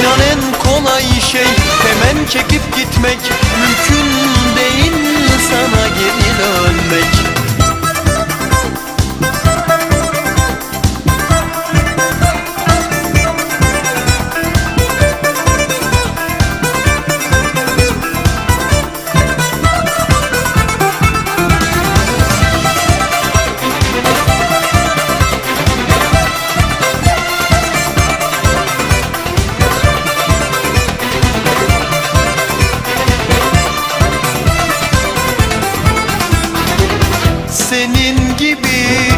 İnan kolay şey Hemen çekip gitmek senin gibi.